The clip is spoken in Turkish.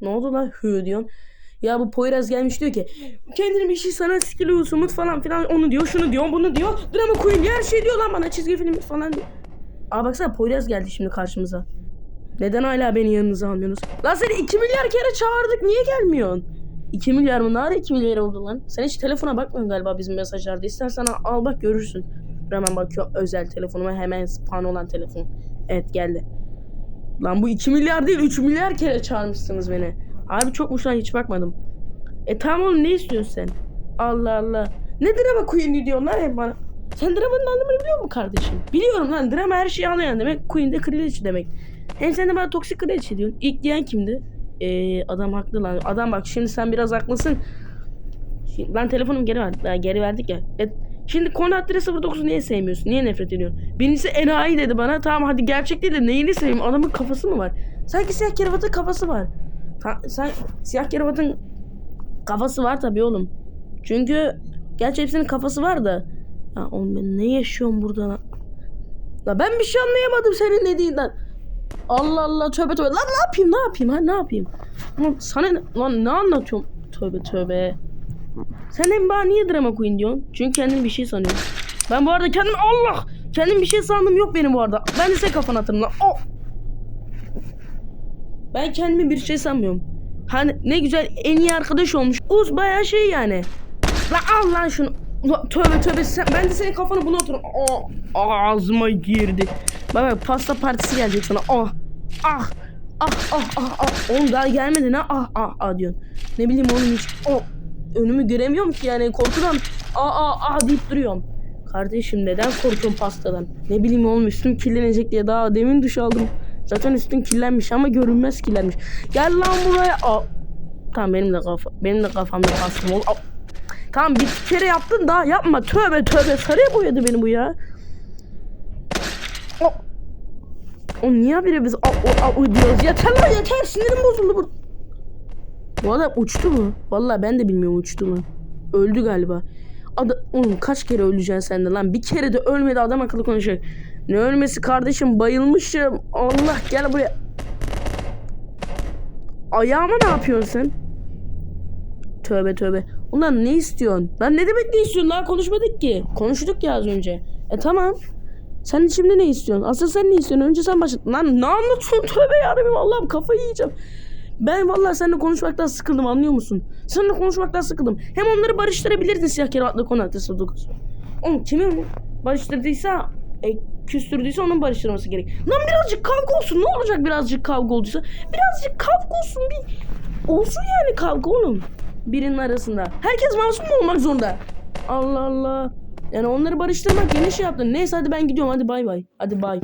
Ne oldu lan hı diyorsun. Ya bu Poyraz gelmiş diyor ki kendini bir şey sana sikiliyorsun Umut falan filan onu diyor şunu diyor bunu diyor drama queen her şey diyor lan bana çizgi film falan diyor. Aa baksana Poyraz geldi şimdi karşımıza. Neden hala beni yanınıza almıyorsunuz? Lan seni 2 milyar kere çağırdık niye gelmiyorsun? 2 milyar mı? Nerede 2 milyar oldu lan? Sen hiç telefona bakmıyorsun galiba bizim mesajlarda. İstersen al, bak görürsün. Hemen bakıyor özel telefonuma hemen spam olan telefon. Evet geldi. Lan bu 2 milyar değil 3 milyar kere çağırmışsınız beni. Abi çokmuş lan hiç bakmadım. E tamam oğlum ne istiyorsun sen? Allah Allah. Ne drama queen'i diyorsun lan hep bana. Sen dramanın anlamını biliyor musun kardeşim? Biliyorum lan drama her şeyi anlayan demek. Queen de kraliçe demek. Hem sen de bana toksik kraliçe diyorsun. İlk diyen kimdi? Ee, adam haklı lan. Adam bak şimdi sen biraz haklısın. Şimdi, lan telefonum geri verdik. Ha, geri verdik ya. E, şimdi Konat 09'u niye sevmiyorsun? Niye nefret ediyorsun? Birincisi enayi dedi bana. Tamam hadi gerçek değil de neyini seveyim? Adamın kafası mı var? Sanki siyah keravatın kafası var. Ta- sen siyah keravatın kafası var tabii oğlum. Çünkü gerçi hepsinin kafası var da. Ya oğlum ben ne yaşıyorum burada lan? La ben bir şey anlayamadım senin dediğinden. Allah Allah tövbe tövbe. Lan ne yapayım ne yapayım ha ne yapayım? Lan sana lan ne anlatıyorum? Tövbe tövbe. Sen hem bana niye drama queen diyorsun? Çünkü kendin bir şey sanıyorsun. Ben bu arada kendim Allah! Kendim bir şey sandım yok benim bu arada. Ben senin kafana atarım lan. Oh! Ben kendimi bir şey sanmıyorum. Hani ne güzel en iyi arkadaş olmuş. Uz bayağı şey yani. Lan al lan şunu. Ulan tövbe tövbe sen, ben de senin kafana bunu atarım. Aa, ağzıma girdi. Bak bak pasta partisi gelecek sana. Ah ah ah ah ah ah. Oğlum daha gelmedi ne ah ah ah diyorsun. Ne bileyim oğlum hiç. Oh. Önümü göremiyorum ki yani korkudan. Ah ah ah deyip duruyorum. Kardeşim neden korkuyorsun pastadan? Ne bileyim oğlum üstüm kirlenecek diye daha demin duş aldım. Zaten üstün kirlenmiş ama görünmez kirlenmiş. Gel lan buraya. Aa. Tamam benim de kafa benim de kafamda pastım oldu. Aa. Tamam bir kere yaptın daha yapma. Tövbe tövbe sarıya boyadı beni bu ya. O, o niye habire biz o, o diyoruz? Yeter lan yeter sinirim bozuldu bu. Bu adam uçtu mu? Vallahi ben de bilmiyorum uçtu mu. Öldü galiba. Ada, oğlum kaç kere öleceksin sen de lan? Bir kere de ölmedi adam akıllı konuşuyor. Ne ölmesi kardeşim bayılmışım. Allah gel buraya. Ayağıma ne yapıyorsun sen? Tövbe tövbe. Ulan ne istiyorsun? Lan ne demek ne istiyorsun? Daha konuşmadık ki. Konuştuk ya az önce. E tamam. Sen şimdi ne istiyorsun? Asıl sen ne istiyorsun? Önce sen başla. Lan ne anlatıyorsun? Tövbe yarabbim Allah'ım kafayı yiyeceğim. Ben vallahi seninle konuşmaktan sıkıldım anlıyor musun? Seninle konuşmaktan sıkıldım. Hem onları barıştırabilirdin siyah keravatlı konatı 9. Oğlum kimi barıştırdıysa e, küstürdüyse onun barıştırması gerek. Lan birazcık kavga olsun. Ne olacak birazcık kavga olduysa? Birazcık kavga olsun. Bir olsun yani kavga oğlum. Birinin arasında. Herkes masum mu olmak zorunda? Allah Allah. Yani onları barıştırmak yeni şey yaptın. Neyse hadi ben gidiyorum. Hadi bay bay. Hadi bay.